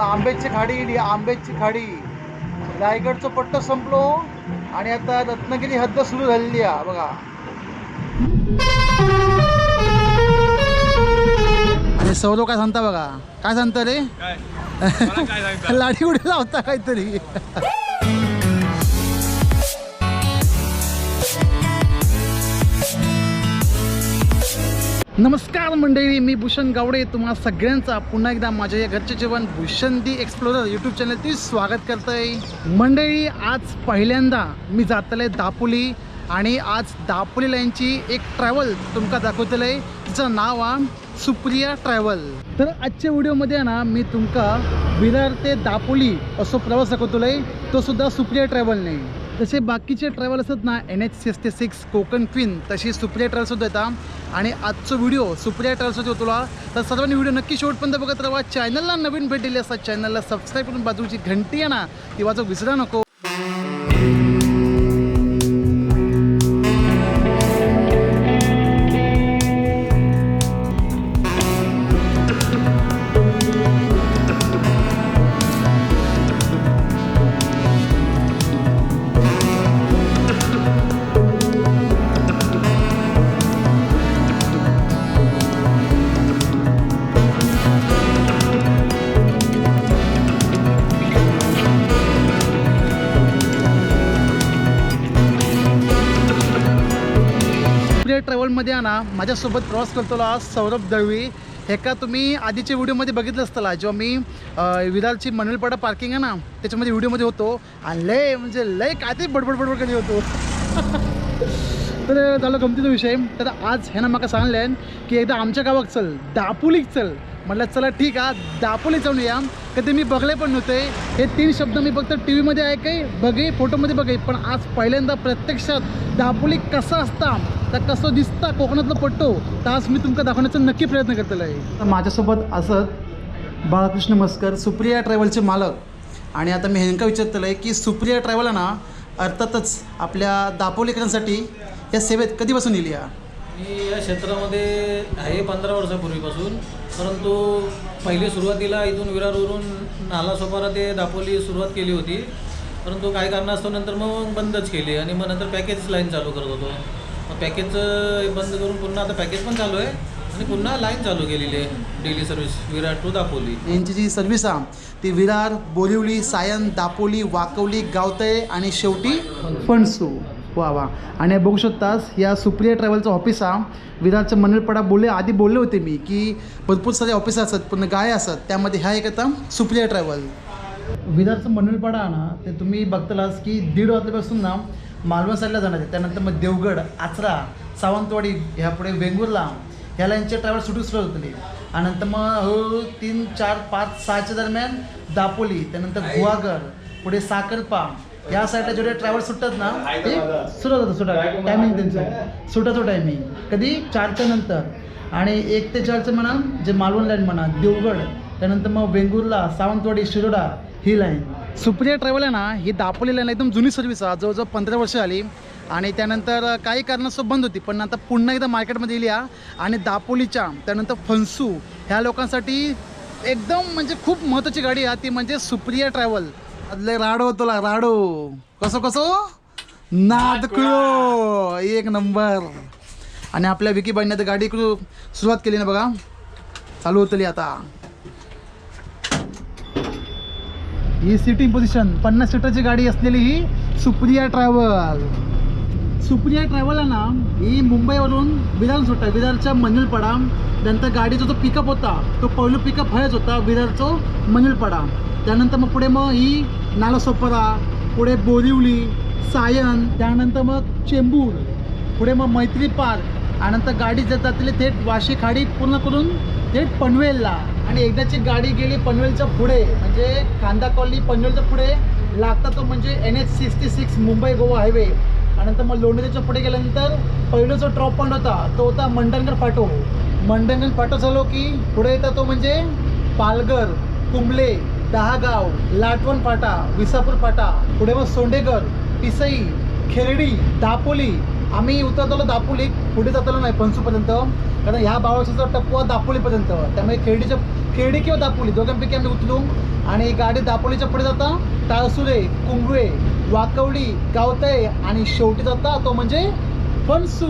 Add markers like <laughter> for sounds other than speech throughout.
आंब्याची खाडी आंब्याची खाडी. रायगडचं पट्ट संपलो आणि आता रत्नागिरी हद्द सुरू झालेली आहे. बघा. आणि सौरव काय सांगता बघा? काय सांगता रे? लाडी <laughs> उडी लावता काहीतरी? नमस्कार मंडळी मी भूषण गावडे. तुम्हाला सगळ्यांचा पुन्हा एकदा माझ्या या घरचे जेवण भूषण दी एक्सप्लोरर यूट्यूब चॅनलची स्वागत करतोय. मंडळी आज पहिल्यांदा मी जातले दापोली आणि आज दापोली लाईनची एक ट्रॅव्हल तुमका दाखवतलंय तिचं नाव आहे सुप्रिया ट्रॅव्हल तर आजच्या व्हिडिओमध्ये आहे ना मी तुमका विरार ते दापोली असो प्रवास दाखवतोय. तो सुद्धा सुप्रिया ट्रॅव्हल जसे तसे बाकीचे ट्रॅव्हल असतात ना N H sixty six Konkan queen तशी सुप्रिया ट्रॅव्हल सुद्धा येतात आणि आजचा व्हिडिओ सुप्रिया ट्रॅव्हल्ससाठी होतो तुला. तर सर्वांनी व्हिडिओ नक्की शेवटपर्यंत बघत राहा. चॅनलला नवीन भेट दिली असतात चॅनलला सबस्क्राईब करून बाजूची घंटी आहे ना ती वाजव विसरा नको. मध्ये आना माझ्यासोबत प्रवास करतो आज सौरभ दळवी. हे का तुम्ही आधीच्या व्हिडिओमध्ये बघितलं असताना जेव्हा मी अं, मनवेलपाडा पार्किंग आहे ना त्याच्यामध्ये व्हिडिओमध्ये होतो. आणि लय म्हणजे लय काय ते बडबड बडबड कधी होतो. <laughs> तर झालं गमतीचा विषय. तर आज ह्यानं मला सांगले की एकदा आमच्या गावात चल दापोलीक चल. म्हटलं चला ठीक आहे दापोली जाऊन या कधी मी बघले पण नव्हते. हे तीन शब्द मी फक्त टी व्हीमध्ये ऐकाय बघे फोटोमध्ये बघे पण आज पहिल्यांदा प्रत्यक्षात दापोली कसा असता तर कसं दिसता कोकणातलं पट्टो तर आज मी तुमका दाखवण्याचा नक्की प्रयत्न करतलो आहे तर माझ्यासोबत असत बाळकृष्ण मस्कर सुप्रिया ट्रॅव्हलचे मालक. आणि आता मी हेनका विचारतलं आहे की सुप्रिया ट्रॅव्हल आहे ना अर्थातच आपल्या दापोलीकरांसाठी या सेवेत कधीपासून येईल या? मी या क्षेत्रामध्ये आहे पंधरा वर्षापूर्वीपासून. परंतु पहिली सुरुवातीला इथून विरारवरून नालासोपारा ते दापोली सुरुवात केली होती. परंतु काही कारणास्तव नंतर मग बंदच केली आणि मग नंतर पॅकेज लाईन चालू करत होतो. मग पॅकेजचं बंद करून पुन्हा आता पॅकेज पण चालू आहे आणि पुन्हा लाईन चालू केलेली आहे daily service Virar to Dapoli. यांची जी सर्व्हिस आहे ती विरार बोरिवली सायन दापोली वाकवली गावतळे आणि शेवटी फणसू. वा वा आणि बघू शकतास या सुप्रिया ट्रॅव्हलचं ऑफिस आहे विरारचं मनलपडा बोलले आधी बोलले होते मी की भरपूर सारे ऑफिस असतात पण गाय असतात. त्यामध्ये ह्या एक आता सुप्रिया ट्रॅव्हल विरारचं मनलपाडा आहे ना ते तुम्ही बघतालाच की दीड वाजल्यापासून ना मालवण साईडला जाणार आहे. त्यानंतर मग देवगड आचरा सावंतवाडी ह्या पुढे वेंगुर्ला ह्या लाईनचे ट्रॅव्हल सुटू सुरू होतले आणि नंतर मग हळूहळू तीन चार पाच सहाच्या दरम्यान दापोली त्यानंतर गुहागर पुढे साखरपा या साईडला जेवढे ट्रॅव्हल सुटतात ना ते सुटत होतं सुटा टायमिंग त्यांचं. सुटाचं टायमिंग कधी? चारच्या नंतर. आणि एक ते चारचं म्हणा जे मालवण लाईन म्हणा देवगड. त्यानंतर मग वेंगुर्ला सावंतवाडी शिरोडा ही लाईन सुप्रिया ट्रॅव्हल आहे ना ही दापोली लाईन एकदम जुनी सर्व्हिस आहे. जवळजवळ पंधरा वर्ष आली आणि त्यानंतर काही कारणास्तव बंद होती. पण आता पुन्हा एकदा मार्केटमध्ये येईल आणि दापोलीच्या त्यानंतर फणसू ह्या लोकांसाठी एकदम म्हणजे खूप महत्त्वाची गाडी आहे. ती म्हणजे सुप्रिया ट्रॅव्हल आदले राडो तुला राडो. कसं कसं? नादकुळो एक नंबर. आणि आपल्या विकी बाईने आता गाडी सुरुवात केली ना बघा. चालू होतली आता. ही सिटिंग पोझिशन पन्नास सीटरची गाडी असलेली ही सुप्रिया ट्रॅव्हल सुप्रिया ट्रॅव्हल आहे ना ही मुंबईवरून विरार सुटतं विरारच्या मंजलपाडा नंतर गाडीचा जो पिकअप होता तो पहिलं पिकअप हयच होता विरारचं मंजलपाडा त्यानंतर मग पुढे मग ही नालासोपरा पुढे बोरिवली सायन त्यानंतर मग चेंबूर पुढे मग मैत्री पार्क आणि नंतर गाडी जातात तिला थेट वाशी खाडी पूर्ण करून थेट पनवेलला. आणि एकदाची गाडी गेली पनवेलच्या पुढे म्हणजे कांदा कॉलनी पनवेलच्या पुढे लागता तो म्हणजे N H sixty six Mumbai Goa highway. आणि नंतर मग लोणीच्या पुढे गेल्यानंतर पहिला जो ड्रॉप पॉईंट होता तो होता मंडणगड फाटो. मंडणगड फाटो झालो की पुढे येता तो म्हणजे पालघर कुंबले दहागाव लाटवण फाटा विसापूर फाटा पुढे मग सोंडेगर पिसई खेरडी दापोली. आम्ही उतरतो दापोली पुढे जातलो नाही पंचूपर्यंत कारण ह्या बाबाचा टप्पा दापोलीपर्यंत. त्यामुळे खेरडीच्या खेडी किंवा दापोली दोघांपैकी आम्ही उतरू. आणि गाडी दापोलीच्या पुढे जाता. टाळसुरे कुंभवे वाकवडी गावतय आणि शेवटी जाता तो म्हणजे फणसू.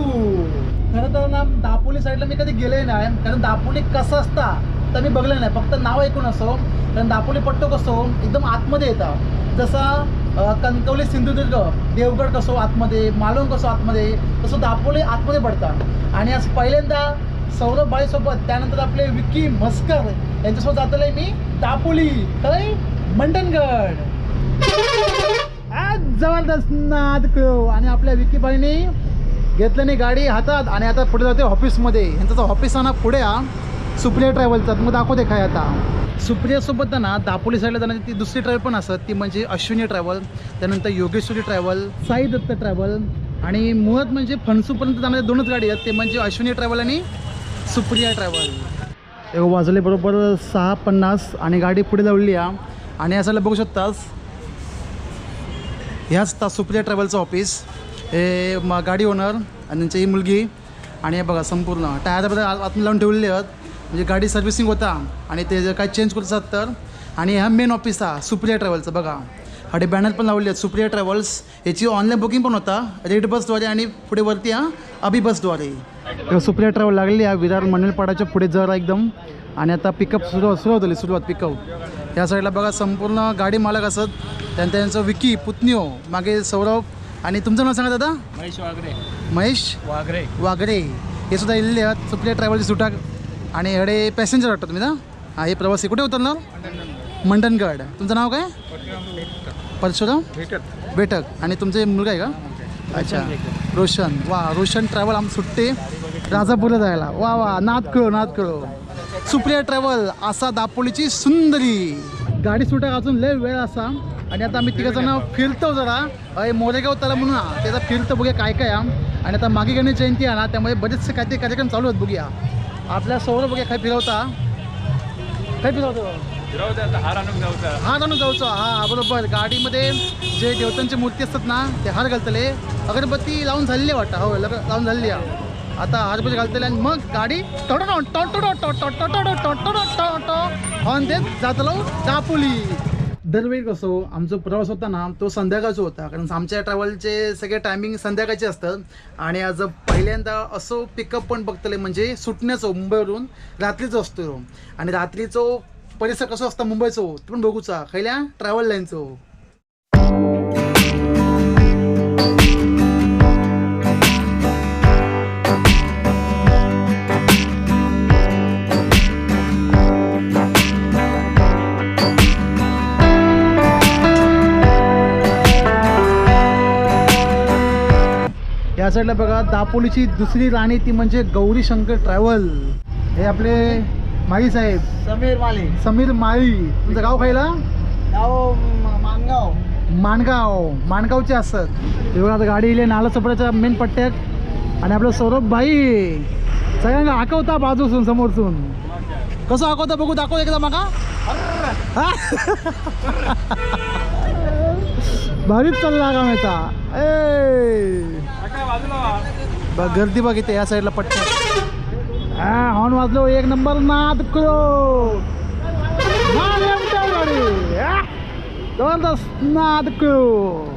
खरं तर ना दापोली साईडला मी कधी गेले नाही. कारण दापोली कसं असता तर मी बघलं नाही. फक्त नाव ऐकून असो. कारण दापोली पट्टो कसो हो, एकदम आतमध्ये येतं. जसा कणकवली सिंधुदुर्ग देवगड कसो हो आतमध्ये मालवण कसो हो आतमध्ये तसं दापोली आतमध्ये पडतात आणि आज पहिल्यांदा सौरभ बाईसोबत त्यानंतर आपले विक्की म्हस्कर यांच्यासोबत जातले मी दापोली काय मंडणगड आज जबरदस्त नाद कळो आणि आपल्या विक्की बाईने घेतलं नाही गाडी हातात आणि आता पुढे जाते ऑफिसमध्ये यांचं ऑफिस आहे ना पुढे हा. सुप्रिया ट्रॅव्हलचा मग दाखवते काय आता. सुप्रियासोबत ना दापोली साईडला जाण्याची ती दुसरी ट्रॅव्हल पण असत. ती म्हणजे अश्विनी ट्रॅव्हल त्यानंतर योगेश्वरी ट्रॅव्हल साई दत्त ट्रॅव्हल आणि मुळात म्हणजे फणसूपर्यंत जाणाऱ्या दोनच गाडी आहेत. ते म्हणजे अश्विनी ट्रॅव्हल आणि सुप्रिया ट्रॅव्हल वाजले बरोबर सहा पन्नास आणि गाडी पुढे लावली आहे आणि असायला बघू शकतास ह्याच तास सुप्रिया ट्रॅव्हलचं ऑफिस हे गाडी ओनर आणि त्यांची ही मुलगी. आणि हे बघा संपूर्ण. टायरबद्दल आतमध्ये लावून ठेवलेले आहेत. म्हणजे गाडी सर्व्हिसिंग होता आणि ते जर काय चेंज करत असतात तर. आणि हा मेन ऑफिस हा सुप्रिया ट्रॅव्हलचं बघा. हाडे बॅनर पण लावले आहेत सुप्रिया ट्रॅव्हल्स याची ऑनलाईन बुकिंग पण होता रेड बसद्वारे आणि पुढे वरती हा अभि बसद्वारे सुप्रिया ट्रॅव्हल लागली आहे विरार मंडलपाडाच्या पुढे जरा एकदम. आणि आता पिकअप सुरू सुरुवात झाली सुरुवात पिकअप या साईडला बघा संपूर्ण गाडी मालक असत. त्यानंतर त्यांचं विकी पुतण्यो मागे सौरभ. आणि तुमचं नाव सांगा दादा? महेश वागरे महेश वागरे वागरे हे सुद्धा इल्ले आहेत सुप्रिया ट्रॅव्हलची सुटाक आणि हडे पॅसेंजर वाटतं तुम्ही ना हा हे प्रवासी. कुठे उतरणार मंडणगड. तुमचं नाव काय? परशुराम भेटक. भेटक आणि तुमचे मुलगा आहे का? अच्छा. रोशन. वा रोशन ट्रॅव्हल आम सुट्टे राजापूरला जायला. वा वा नाद कळो नाद कळो. सुप्रिया ट्रॅव्हल असा दापोलीची सुंदरी. गाडी सुटायला अजून लय वेळ असा. आणि आता आम्ही तिघं जण फिरतो जरा. अय मोरेगाव तला म्हणून हा. त्याचा फिरतो बघूया काय काय आणि आता मागे गणेश जयंती आहे ना त्यामुळे बरेचसे काहीतरी कार्यक्रम चालू आहेत बघूया. आपल्या सौर बघूया काय फिरवता? काय फिरवतो? हार आणून जाऊचा. हा हा बरोबर. गाडीमध्ये जे देवतांची मूर्ती असतात ना ते हार घालतले. अगरबत्ती लावून झालेली आहे वाटतं. हो लावून झालेली आहे. आता अगरबत्ती घालतले आणि मग गाडी हॉर्न देत जातलो दापोली. दरवेळी कसं आमचा प्रवास होता ना तो संध्याकाळचा होता. कारण आमच्या ट्रॅव्हलचे सगळे टायमिंग संध्याकाळचे असतात. आणि आज पहिल्यांदा असं पिकअप पण बघतले म्हणजे सुटण्याचं मुंबईवरून रात्रीचं असतो आणि रात्रीचं परिसर कसं असतं मुंबईचो ते पण बघूचा. खयल्या ट्रॅव्हल लाईनचो साईडला बघा दापोलीची दुसरी राणी ती म्हणजे गौरी शंकर ट्रॅव्हल. हे आपले माळी साहेब. समीर माले. समीर माळी. तुमचं गाव खायला गाव मानगाव माणगाव. माणगावचे असतात हे बघा आता गाडी इले नाला चपड्याच्या मेन पट्ट्यात. आणि आपलं सौरभ भाई सगळ्यांना हाकवता बाजूसून समोरसून. कसं हाकवता बघू दाखव एकदा मागा? <laughs> भारीच चालला का याचा ए. बघ गर्दी बघ इथे या साईडला पट्ट हा हॉर्न वाजलो एक नंबर नाद करो. गाडी. जबरदस्त नाद करो.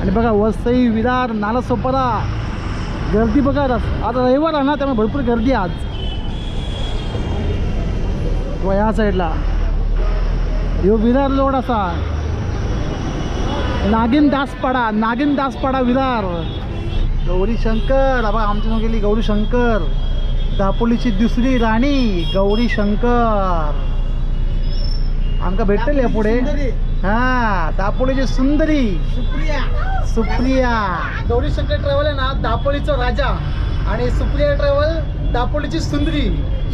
आणि बघा वसई विरार नाला सोपारा गर्दी बघा रस- आता रविवार आहे ना त्यामुळे भरपूर गर्दी आज. व या साईडला यो विरार लोड असा नागिन दासपाडा नागिन दासपाडा विरार. गौरी शंकर बघा आमच्या गेली गौरी शंकर दापोलीची दुसरी राणी गौरी शंकर आमका भेटले पुढे? हा दापोलीची सुंदरी. सुप्रिया. सुप्रिया. गौरी शंकर ट्रॅव्हल आहे ना दापोलीचा राजा. आणि सुप्रिया ट्रॅव्हल दापोलीची सुंदरी.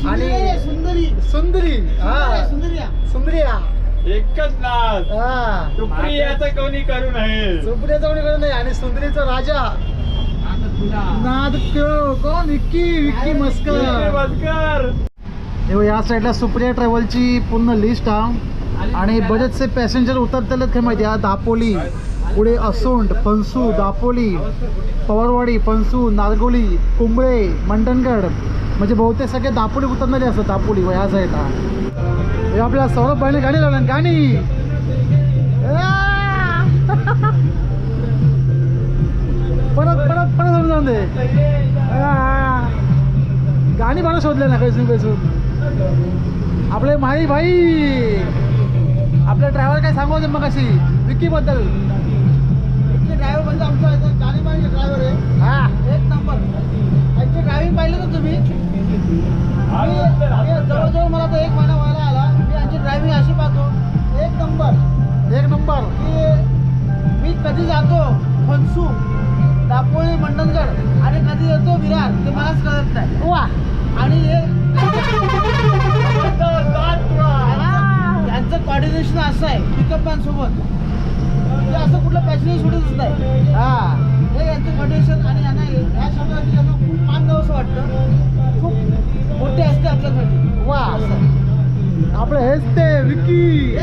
आणि सुंदरी. सुंदरी. हा. सुंदरिया सुंदरिया एकच नाद. हा. सुप्रियाचं कोणी करू नये. सुप्रियाचा कोणी करत नाही आणि सुंदरीचा राजा. नाद क्यो कोण? विक्की विक्की मस्कर. मस्कर. हे या साईडला सुप्रिया ट्रॅव्हलची पूर्ण लिस्ट हा. आणि बरेचसे पॅसेंजर उतरतेलेत काय माहिती हा. दापोली पुढे असोंड फणसू दापोली पवारवाडी फणसू नारगोली कुंबळे मंडणगड म्हणजे बहुतेक सगळे दापोली उतरणारे असतात दापोली ह्या साईडला हे. आपल्या सौरभ भाईने गाणी लावल्या गाणी! <laughs> परत परत परत समजावून दे! गाणी मला शोधले ना कैसून कैसून आपले माई भाई. आपल्या ड्रायव्हर काय सांगू होते मग अशी विकी बद्दल ड्रायव्हर म्हणजे आमचा गाणी पाहिजे ड्रायव्हर आहे. हा. एक नंबर त्यांची ड्रायव्हिंग पाहिलं ना तुम्ही? जवळजवळ मला तर एक महिना व्हायला आला. मी यांची ड्रायव्हिंग अशी पाहतो. एक नंबर एक नंबर की मी कधी जातो फनसू दापोली मंडणगड आणि कधी येतो विरार ते मलाच कळत नाही. वा. आणि हे यांचं कॉर्डिनेशन असं आहे पिकअपांसोबत ते असं कुठलं पॅसेंजर सोडतच नाही. हा. हे यांचं कॉर्डिनेशन आणि यांना या शब्दाची यांना खूप मान द्यावं असं वाटतं. खूप मोठे असते आपल्यासाठी. वा असं. आपलं हेच ते विक्की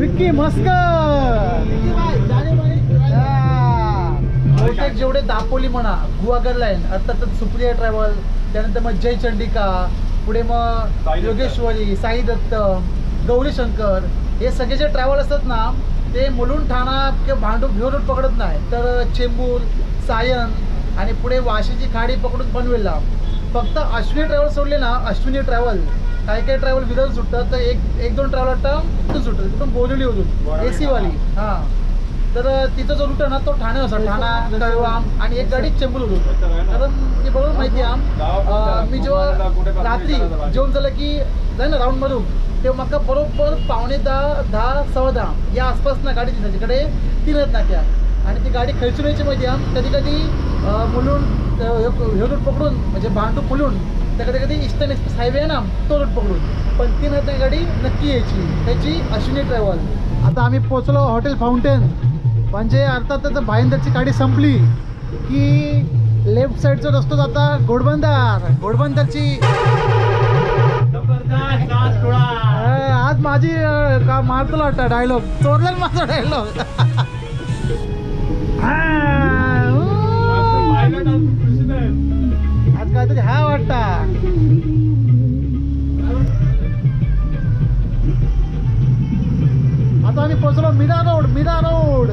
विक्की मस्कर. बहुतेक जेवढे दापोली म्हणा गुहागर लाईन अर्थातच सुप्रिया ट्रॅव्हल त्यानंतर मग जय चंडिका पुढे मग. योगेश्वरी साई दत्त गौरी शंकर हे सगळे जे ट्रॅव्हल असतात ना ते मुलुंड ठाणा किंवा भांडूप रूट पकडत नाही. तर चेंबूर सायन आणि पुढे वाशीची खाडी पकडून पनवेलला. फक्त अश्विनी ट्रॅव्हल सोडले ना अश्विनी ट्रॅव्हल काही काही ट्रॅव्हल विदर्भ सुटतात तर एक एक दोन ट्रॅव्हल आता कुठून सुटतात कुठून बोरिवली होतून. ए वाली हां. तर तिचा जो रूट आहे ना तो ठाणे होता ठाणा कळवाम आणि एक गाडी चेंबूर होतो कारण मी बरोबर माहिती आहे मी जेव्हा रात्री जेवण झालं की जाय ना राऊंड ते तेव्हा मका बरोबर पावणे दहा दहा सव्वा दहा. या आसपास ना गाडी तिच्याकडे तीन आहेत नाक्या आणि ती गाडी खर्चून यायची माहिती आहे कधी कधी मुलून हे रूट पकडून म्हणजे भांडू मुलून तर कधी कधी ईस्टर्न एक्सप्रेस हायवे आहे ना तो रूट पकडून. पण तीन आहेत गाडी नक्की यायची. त्याची अश्विनी ट्रॅव्हल आता आम्ही पोचलो हॉटेल फाउंटेन. म्हणजे अर्थात त्याचं भाईंदरची गाडी संपली की लेफ्ट साईडचा रस्तो जाता घोडबंदर. घोडबंदरची. माझी का मारतो वाटतं डायलॉग चोरला माझा डायलॉग आज काय तरी हा वाटता. आता आम्ही पोचलो मीरा रोड मीरा रोड.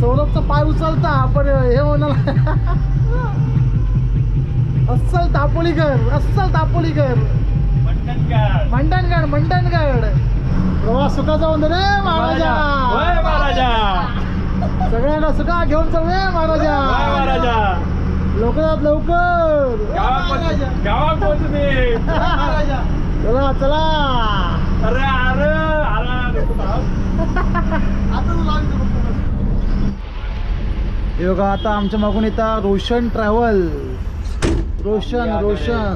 सौरभचा पाय उचलता पण हे होणार <laughs> अस्सल तापोलीकर अस्सल तापोलीकर. मंडणगड मंडणगड प्रवास सुखा जाऊन रे वय महाराजा महाराजा. सगळ्यांना सुखा घेऊन चल रे महाराजा. महाराजा. लवकरात लवकर. गावात गावात पोहोचले चला चला. अरे अरे अरे हे बघा आता आमच्या मागून येतात रोशन ट्रॅव्हल रोशन रोशन.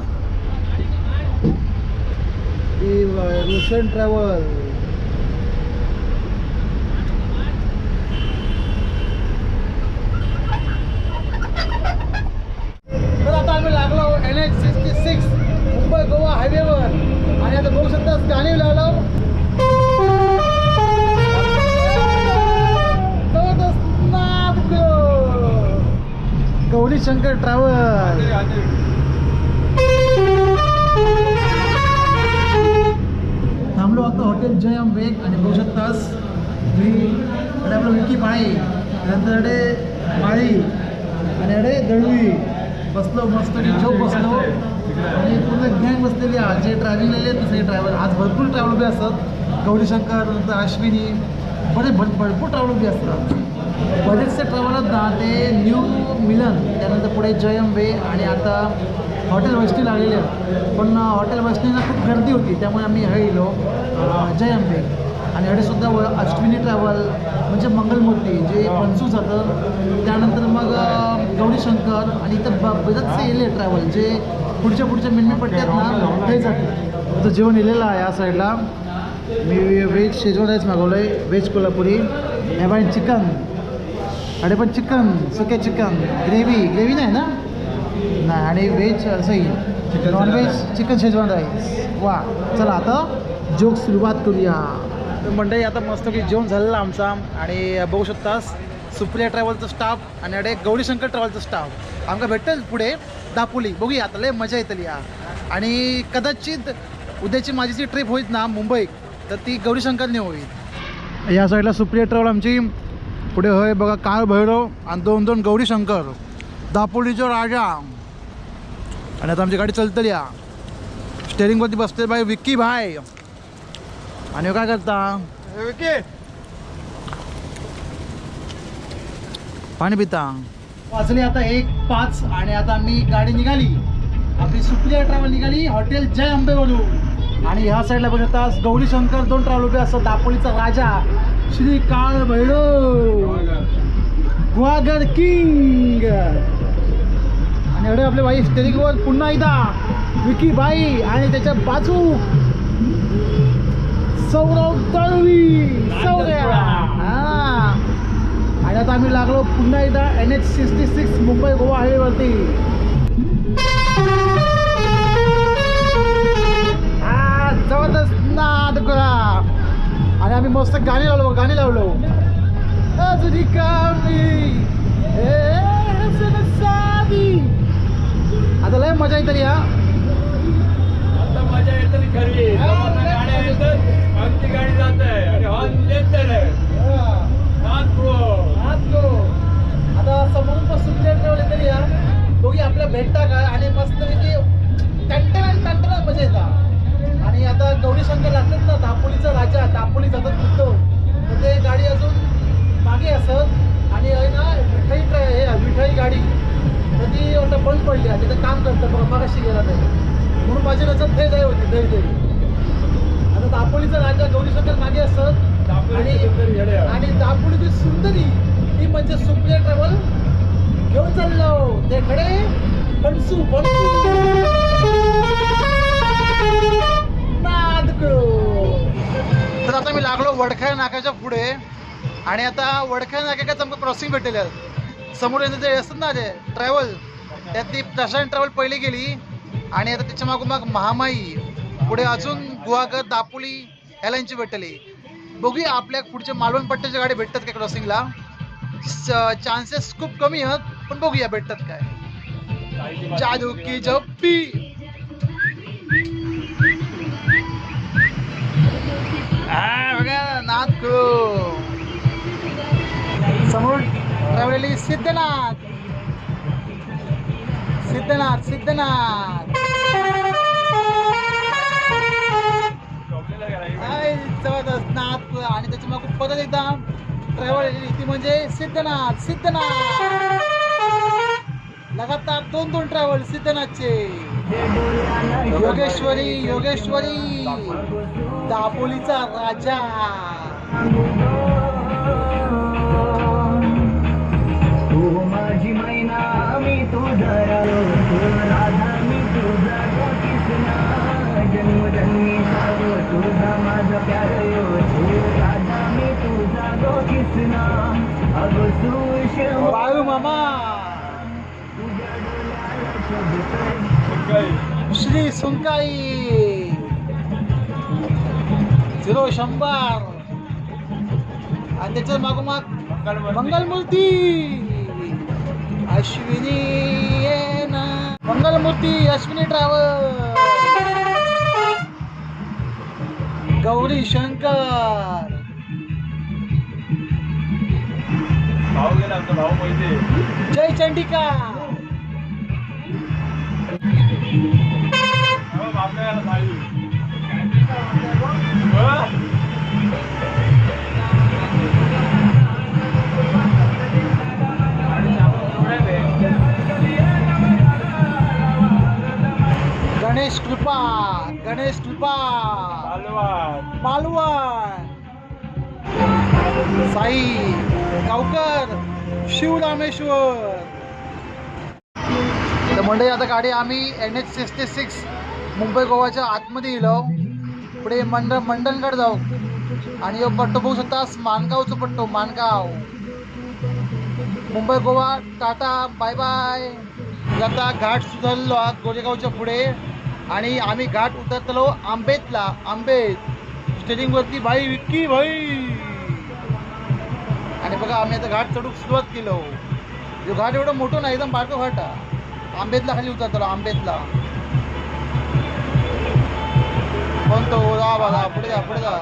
हे रोशन ट्रॅव्हल तर आता आम्ही लागलो N H sixty six Mumbai Goa हायवेवर आणि आता बघू शकता गाणी लावलो. जबरदस्त नाद गौरी शंकर ट्रॅव्हल थांबलो जय हॉटेल वेग आणि बघू शकतास मी आणि आपलं विकी माळी त्यानंतर अडे माळी आणि अडे दळवी. बसलो मस्त जो बसलो. आणि पूर्ण गँग बसलेली आहे. जे ड्रायव्हिंग आहेत तसे ड्रायव्हर आज भरपूर ट्रॅव्हल उभे असतात. गौरीशंकर नंतर अश्विनी. बरे भर भरपूर ट्रॅव्हल उभे असतात बरेचसे ट्रॅव्हल आहेत ना ते न्यू मिलन. त्यानंतर पुढे जयम वे आणि आता हॉटेल लागलेले आहेत. पण हॉटेल वैष्णीला खूप गर्दी होती त्यामुळे आम्ही हे गेलो. जयम वे आणि हडेसुद्धा व अश्विनी ट्रॅव्हल म्हणजे मंगलमूर्ती जे पणसू जातं. त्यानंतर मग अं, गौरीशंकर आणि इथं ब बरेचसे येले ट्रॅव्हल जे पुढच्या पुढच्या मिनमी आहेत ना ते जातात. तर जेवण येलेलं आहे या साईडला. मी व्हेज शेजवान राईस मागवलं आहे व्हेज कोल्हापुरी एबाईन चिकन. अरे पण चिकन सुके चिकन ग्रेव्ही ग्रेव्ही नाही ना? नाही आणि व्हेज असंही non veg chicken Schezwan rice वा चला आता जोक सुरुवात करूया. मंडळी आता मस्त की जेवण झालेलं आमचा. आणि बघू शकतास सुप्रिया ट्रॅव्हलचं स्टाफ आणि अडे गौरीशंकर ट्रॅव्हलचं स्टाफ आमका भेटेल पुढे दापोली. बघूया आता लय मजा येतली या. आणि कदाचित उद्याची माझी जी ट्रिप होईल ना मुंबईत तर ती गौरीशंकरने होईल. या साईडला सुप्रिया ट्रॅव्हल आमची. पुढे होय बघा काळ भैरव आणि दोन दोन गौरीशंकर. दापोलीचा राजा. आणि आता आमची गाडी चलतली या स्टेरिंगवरती बसते बाई विक्की भाई. आणि ह्यो काय करता? पाणी पिता. वाजले आता एक पाच आणि आता मी गाडी निघाली. आपली सुप्रिया ट्रॅव्हल निघाली हॉटेल जय आंबेवरून आणि ह्या साईडला बघता गौरी शंकर दोन ट्रॅव्हल उभे असतात दापोलीचा राजा श्री काळ भैरव गुहागर किंग. एवढे आपले भाई स्टेरिंगवर पुन्हा एकदा विकी बाई आणि त्याच्या बाजू. सौरव तळवी. सौर्या. आणि आता आम्ही लागलो पुन्हा एकदा N H sixty six Mumbai Goa हायवेवरती. हा, जबरदस्त नाद करा आणि आम्ही मस्त गाणी लावलो गाणी लावलो. अजून कामी हे साधी आता लय मजा येतली हा. आता मजा येते रे खरी. समोरनं गाड्या येतात आमची गाडी जात आहे. आणि. आता समोरून पण सुंदर ठेवले तरी या दोघी आपल्या भेटता का? आणि मस्त टंटन टंटन मजा येतात आणि आता गौरी शंकर लागतात ना दापोलीचा राजा दापोली जातात खुद्द तर ते गाडी अजून मागे असत आणि आहे ना हे मिठाई गाडी. तर ती आता बंद पडली आहे तिथं काम करतं बघा मगाशी गेला नाही म्हणून माझी नजर ते जाई होती दही दही आता दापोलीचा राजा गौरी शंकर मागे असत आहे. आणि दापोलीची सुंदरी ती म्हणजे सुप्रिया ट्रॅव्हल घेऊन चाललो ते खडे करो. तर आता मी लागलो वडखळ नाक्याच्या पुढे. आणि आता वडखळ नाक्याचं आमचं क्रॉसिंग भेटेल. समोर येणं जे असतात ना ते ट्रॅव्हल त्यात ती प्रशांत ट्रॅव्हल पहिली गेली आणि आता त्याच्या मागोमाग मग महामाई पुढे अजून गुहागर दापोली ह्याला यांची भेटली. बघूया आपल्या पुढच्या मालवण पट्ट्याच्या गाडी भेटतात का क्रॉसिंगला चान्सेस खूप कमी आहेत पण बघूया भेटतात काय. जादू की जप्पी. बघा नाथ समोर ट्रॅव्हल सिद्धनाथ. सिद्धनाथ सिद्धनाथ. जबरदस्त नाथ आणि त्याच्या मग परत एकदा. ट्रॅव्हल ती म्हणजे सिद्धनाथ सिद्धनाथ. लगातार दोन दोन ट्रॅव्हल सिद्धनाथचे. योगेश्वरी योगेश्वरी. दापोलीचा राजा. मी तुझा राधा मी तुझा कृष्णा जन्मजन्मी तुझा माझा प्यार यो राधा मी तुझा गो कृष्णा अगो सुषमा बाळू मामा. श्री सुंकाई झिरो शंभर. आणि त्याच्या मागोमाग मंगलमूर्ती. मंगलमूर्ती. अश्विनी ये ना. मंगलमूर्ती अश्विनी ट्रॅव्हल गौरी शंकर. भाऊ गेला आमचा भाऊ माहिती जय चंडिका. आपल्याला गणेश कृपा गणेश कृपा. मालवण साई गावकर शिवरामेश्वर. तर मंडळी आता गाडी आम्ही N H sixty six Mumbai गोवाच्या आतमध्ये गेलो पुढे मंड मंडणगड जाऊ. आणि ह्यो पट्टो बघू शकतास मानगावचो पट्टो Mangaon. Mumbai Goa tata bye bye आता घाट सुधारलो आहात गोरेगावच्या पुढे. आणि आम्ही घाट उतरतलो आंबेतला. आंबेत. स्टेरिंगवरती भाई विक्की भाई. आणि बघा आम्ही आता घाट चढूक सुरुवात केलो. जो घाट एवढं मोठं नाही एकदम बारको घाट हा आंबेतला खाली उतरतलो आंबेतला. कोणतो जा बघा पुढे जा पुढे जा.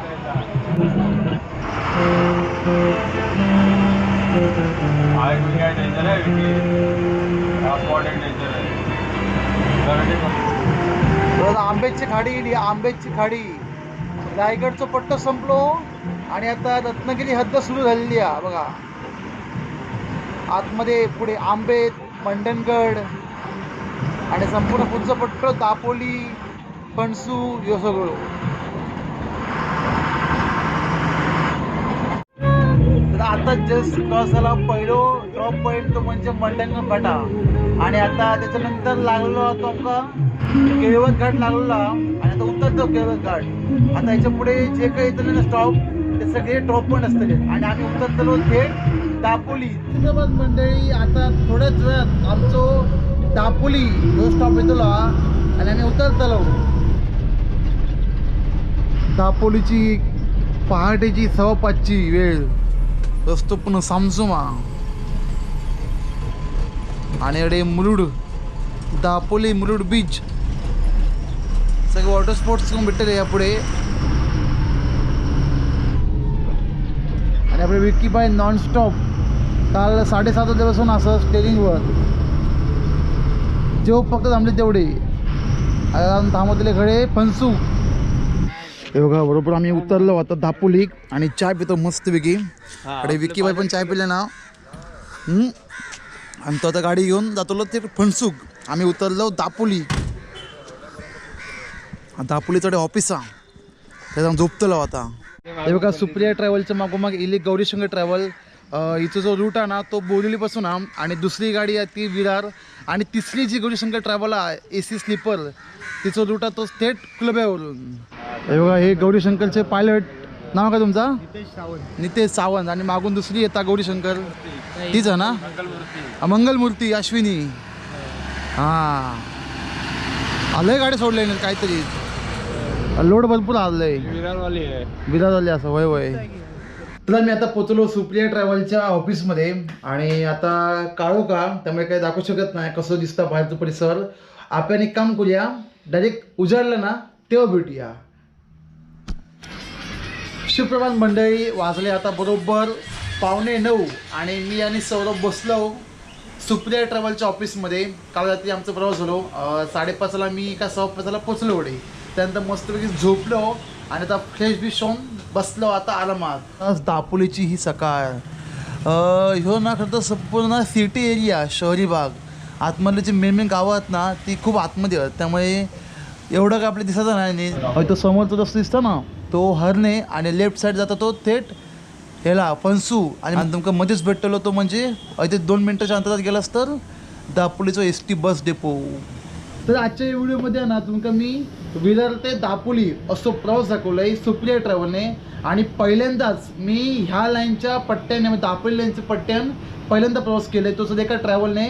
डेंजर आहे आंब्याची आंबेची खाडी गेली आंबेची खाडी. रायगडचं पट्ट संपलो आणि आता रत्नागिरी हद्द सुरू झालेली आहे. बघा. आतमध्ये पुढे आंबेत मंडणगड आणि संपूर्ण पुढचं पट्ट दापोली फणसू हे सगळं तर आता जस्ट क्रॉस झाला. पहिलो ड्रॉप पॉईंट तो म्हणजे मंडणगड घाटा आणि आता त्याच्यानंतर लागलेलो तो आमका केळवत घाट लागलेला. आणि आता उतरतो केळवत घाट. आता याच्यापुढे जे काही येतले ना स्टॉप ते सगळे ड्रॉप पॉईंट असतले. आणि आम्ही उतरतलो थेट दापोली. हैदराबाद मंडळी आता थोड्याच वेळात आमचो दापोली जो स्टॉप येतो आणि आम्ही उतरतलो. दापोलीची पहाटेची सव्वा पाचची वेळ. रस्तो पुन्हा सामसुमा आणि अडे मुलुड दापोली मुलुड बीच सगळे वॉटर स्पोर्ट्स भेटले यापुढे आणि आपले विक्की बाय नॉनस्टॉप काल साडेसात वाजल्यापासून असं स्टेरिंगवर जेव फक्त थांबले तेवढे आता खडे फणसू हे बघा बरोबर आम्ही उतरलो. आता दापोली आणि चाय पितो मस्त विकी अरे विकी बाई पण चाय पिले ना. हम्म. आणि तो आता गाडी घेऊन जातो ते फणसूक. आम्ही उतरलो दापोली. दापोलीचं ऑफिस आहे त्याचा झोपतलो आता. हे बघा सुप्रिया ट्रॅव्हलच्या मागोमाग इली गौरीशंकर ट्रॅव्हल इथं जो रूट आहे ना तो बोरिवलीपासून आहे. आणि दुसरी गाडी आहे ती विरार. आणि तिसरी जी गौरीशंकर ट्रॅव्हल आहे ए सी स्लीपर तिचा रूट आहे तो थेट कुलब्यावरून. हे बघा हे गौरीशंकरचे पायलट नाव काय तुमचा? नितेश सावंत. आणि मागून दुसरी येता गौरीशंकर. तीच आहे ना? मंगलमूर्ती. अश्विनी. हां. आलंय गाडी सोडले काहीतरी. लोड भरपूर आलंय. विरारवाली आहे. विरा झाले असं वय वय तर मी आता पोचलो सुप्रिया ट्रॅव्हलच्या ऑफिसमध्ये आणि आता काळू का? त्यामुळे काही दाखवू शकत नाही कसं दिसतं बाहेरचं परिसर. आपण एक काम करूया. डायरेक्ट उजाडलं ना तेव्हा भेटूया. सुप्रभात मंडळी वाजले आता बरोबर पावणे नऊ आणि मी आणि सौरभ बसलो सुप्रिया ट्रॅव्हलच्या ऑफिसमध्ये काल रात्री आमचा प्रवास झालो. साडेपाचला मी का सव्वा पाचला पोचलो एवढे. त्यानंतर मस्तपैकी झोपलो आणि आता फ्रेश बी होऊन बसलो आता आरामात. आज दापोलीची ही सकाळ. ह्यो ना खरं तर संपूर्ण सिटी एरिया शहरी भाग आतमधले जे मेन मेन गावं आहेत ना ती खूप आतमध्ये आहेत. त्यामुळे एवढं काय आपल्या दिसत नाही नाही तो समोरचा रस्ता दिसतो ना तो हरणे आणि लेफ्ट साईड जातो तो थेट ह्याला फणसू आणि तुमका मध्येच भेटलो तो म्हणजे इथे दोन मिनटाच्या अंतरात गेलास तर दापोलीचं एस टी बस डेपो तर आजच्या व्हिडिओमध्ये ना तुमका मी विरार ते दापोली असो प्रवास दाखवलाय सुप्रिया ट्रॅव्हलने. आणि पहिल्यांदाच मी ह्या लाईनच्या पट्ट्याने म्हणजे दापोली लाईनच्या पट्ट्यान पहिल्यांदा प्रवास केलाय तो सुद्धा एका ट्रॅव्हलने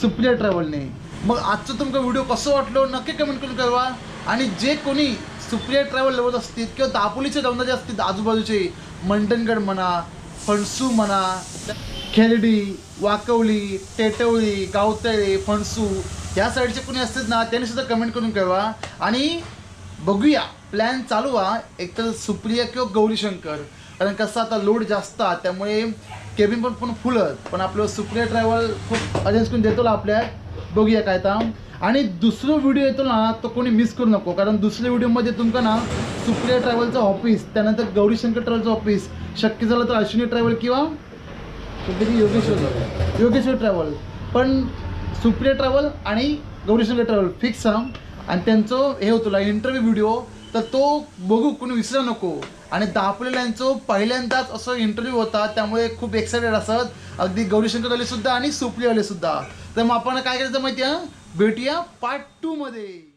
सुप्रिया ट्रॅव्हलने. मग आजचं तुमचा व्हिडिओ कसं वाटलं नक्की कमेंट करून कळवा. आणि जे कोणी सुप्रिया ट्रॅव्हल लवत असतील किंवा दापोलीचे रवणारे असतील आजूबाजूचे मंडणगड म्हणा फणसू म्हणा खेरडी वाकवली टेटवळी गावतळे फणसू त्या साईडचे कोणी असतील ना त्यांनी सुद्धा कमेंट करून कळवा. आणि बघूया प्लॅन चालू आहे एकतर सुप्रिया किंवा गौरीशंकर. कारण कसं आता लोड जास्त आहे त्यामुळे केबिन पण पण फुलत पण आपलं सुप्रिया ट्रॅव्हल खूप अरेंज करून देतो ना आपल्या बघूया काय तर आणि दुसरं व्हिडिओ येतो ना तो कोणी मिस करू नको. कारण दुसऱ्या व्हिडिओमध्ये तुमका ना सुप्रिया ट्रॅव्हलचं ऑफिस त्यानंतर गौरीशंकर ट्रॅव्हलचं ऑफिस शक्य झालं तर अश्विनी ट्रॅव्हल किंवा योगेश्वर योगेश्वर ट्रॅव्हल पण सुप्रिया ट्रॅव्हल आणि गौरीशंकर ट्रॅव्हल फिक्स आणि त्यांचं हे होतं इंटरव्ह्यू व्हिडिओ तर तो बघू कोणी विसरू नको. आणि दापोलीला यांचं पहिल्यांदाच असं इंटरव्ह्यू होता त्यामुळे खूप एक्सायटेड असत. अगदी गौरीशंकरवाले सुद्धा आणि सुप्रियावाले सुद्धा. तर मग आपण काय करायचं माहिती आहे भेटूया पार्ट टू मध्ये.